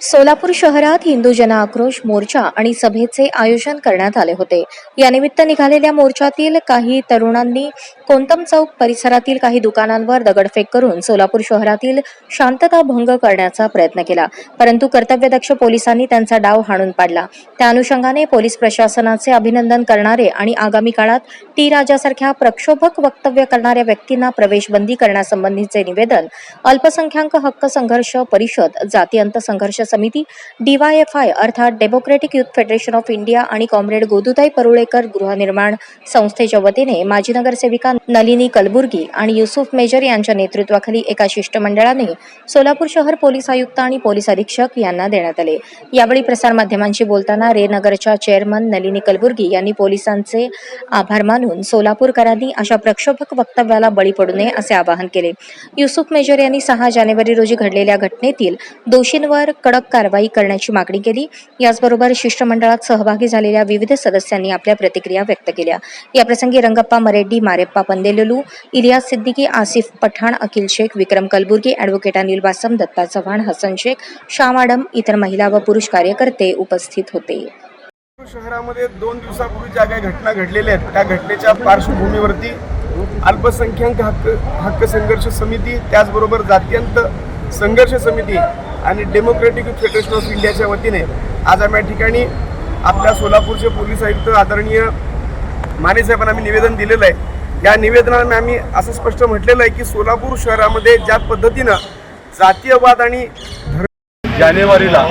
सोलापूर शहरात हिंदू जन आक्रोश मोर्चा आणि सभेचे आयोजन करण्यात आले होते. यानिमित्त निघालेल्या मोर्चातील काही तरुणांनी कोंतम चौक परिसरातील काही दुकानांवर दगडफेक करून सोलापूर शहरातील शांतता भंग करण्याचा प्रयत्न केला. परंतु कर्तव्यदक्ष पोलिसांनी त्यांचा डाव हाणून पाडला. त्या अनुषंगाने पोलीस प्रशासनाचे अभिनंदन करणारे आणि आगामी काळात टी राजासारख्या प्रक्षोभक वक्तव्य करणाऱ्या व्यक्तींना प्रवेशबंदी करण्यासंबंधीचे निवेदन अल्पसंख्याक हक्क संघर्ष परिषद जातीअंत संघर्ष समिती डीवायएफआय अर्थात democratic youth federation of India आणि कॉम्रेड गोदुताई परुळेकर गृहनिर्माण संस्थेच्या वतीने माजी नगरसेविका नलिनी कलबुर्गी आणि युसुफ मेजर यांच्या नेतृत्वाखाली एका शिष्टमंडळाने सोलापूर शहर पोलीस आयुक्त आणि पोलीस अधीक्षक यांना देण्यात आले. यावेळी प्रसारमाध्यमांशी बोलताना रे नगरच्या चेअरमन नलिनी कलबुर्गी यांनी पोलिसांचे आभार मानून सोलापूरकरांनी अशा प्रक्षोभक वक्तव्याला बळी पडू नये असे आवाहन केले. युसुफ मेजर यांनी सहा जानेवारी रोजी घडलेल्या घटनेतील दोषींवर कडक कारवाई करण्याची मागणी केली. याचबरोबर शिष्टमंडळात सहभागी झालेल्या विविध सदस्यांनी आपल्या प्रतिक्रिया व्यक्त केल्या. याप्रसंगी रंगप्पा मरेड्डी मारेप्पा पंदेलुलू इलियास सिद्दीकी आसिफ पठाण अखिल शेख विक्रम कलबुर्गी अॅडव्होकेट अनिल बासम दत्ता चव्हाण हसन शेख शाम आडम इतर महिला व पुरुष कार्यकर्ते उपस्थित होते. शहरामध्ये दोन दिवसापूर्वी ज्या काही घटना घडलेल्या आहेत त्या घटनेच्या पार्श्वभूमीवरती अल्पसंख्याक हक्क हक्क संघर्ष समिती त्याचबरोबर जात्यंत संघर्ष समिती आणि डेमोक्रेटिक फेडरेशन ऑफ इंडियाच्या वतीने आज आम्ही या ठिकाणी आपल्या सोलापूरचे पोलीस आयुक्त आदरणीय माने साहेबांना आम्ही निवेदन दिलेलं आहे. या निवेदनाने आम्ही असं स्पष्ट म्हटलेलं आहे की सोलापूर शहरामध्ये ज्या पद्धतीनं जातीयवाद आणि जानेवारीला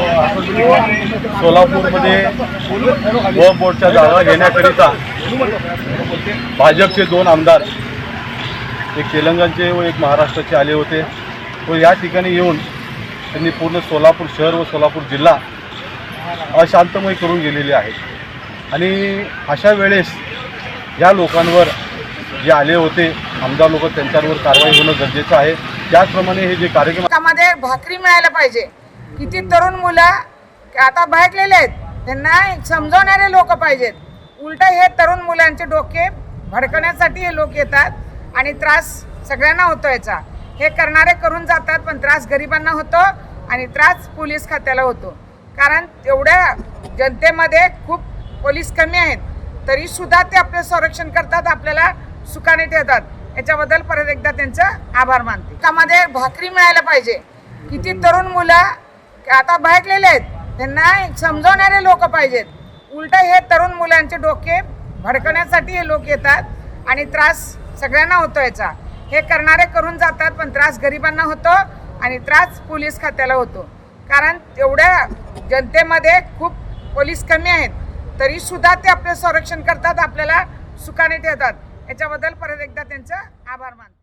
सोलापूरमध्ये व बोर्डच्या जागा घेण्याकरिता भाजपचे दोन आमदार एक तेलंगणचे व एक महाराष्ट्राचे आले होते. व या ठिकाणी येऊन त्यांनी पूर्ण सोलापूर शहर व सोलापूर जिल्हा अशांतमय करून गेलेले आहेत. आणि अशा वेळेस या लोकांवर जे आले होते आमदार लोक त्यांच्यावर कारवाई होणं गरजेचं आहे. त्याचप्रमाणे हे जे कार्यक्रम भाकरी मिळायला पाहिजे. किती तरुण मुलं आता बहकलेले आहेत. त्यांना समजवणारे लोक पाहिजेत. उलट हे तरुण मुलांचे डोके भडकण्यासाठी हे लोक येतात आणि त्रास सगळ्यांना होतो याचा. हे करणारे करून जातात पण त्रास गरिबांना होतो आणि त्रास पोलीस खात्याला होतो. कारण तेवढ्या जनतेमध्ये खूप पोलीस कमी आहेत तरी सुद्धा ते आपले संरक्षण करतात आपल्याला सुखाने ठेवतात. याच्याबद्दल परत एकदा त्यांचं आभार मानते. त्यामध्ये भाकरी मिळायला पाहिजे. किती तरुण मुलं आता भडकलेले आहेत. त्यांना समजवणारे लोक पाहिजेत. उलट हे तरुण मुलांचे डोके भडकण्यासाठी हे लोक येतात आणि त्रास सगळ्यांना होतो याचा. हे करणारे करून जातात पण त्रास गरिबांना होतो आणि त्रास पोलीस खात्याला होतो. कारण तेवढ्या जनतेमध्ये खूप पोलीस कमी आहेत तरी सुद्धा ते आपले संरक्षण करतात आपल्याला सुखाने ठेवतात. याच्याबद्दल परत एकदा त्यांचं आभार मानतो.